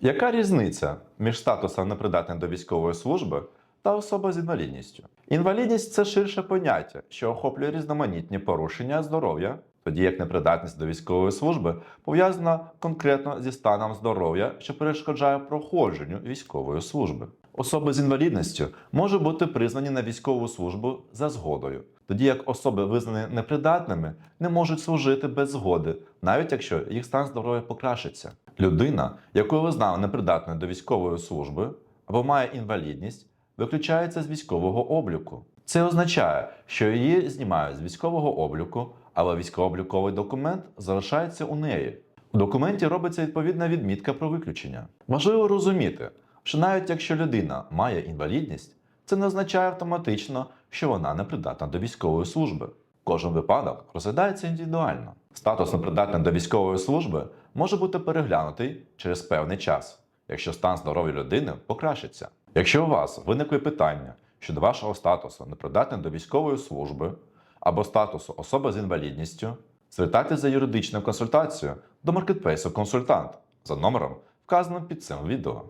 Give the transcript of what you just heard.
Яка різниця між статусом непридатним до військової служби та особа з інвалідністю? Інвалідність це ширше поняття, що охоплює різноманітні порушення здоров'я, тоді як непридатність до військової служби пов'язана конкретно зі станом здоров'я, що перешкоджає проходженню військової служби. Особи з інвалідністю можуть бути призвані на військову службу за згодою, тоді як особи, визнані непридатними, не можуть служити без згоди, навіть якщо їх стан здоров'я покращиться. Людина, яку визнали непридатною до військової служби або має інвалідність, виключається з військового обліку. Це означає, що її знімають з військового обліку, але військово-обліковий документ залишається у неї. У документі робиться відповідна відмітка про виключення. Важливо розуміти, що навіть якщо людина має інвалідність, це не означає автоматично, що вона не придатна до військової служби. Кожен випадок розглядається індивідуально. Статус непридатний до військової служби може бути переглянутий через певний час, якщо стан здоров'я людини покращиться. Якщо у вас виникли питання щодо вашого статусу непридатний до військової служби або статусу особи з інвалідністю, звертайтеся за юридичною консультацією до маркетплейсу консультант за номером, вказаним під цим відео.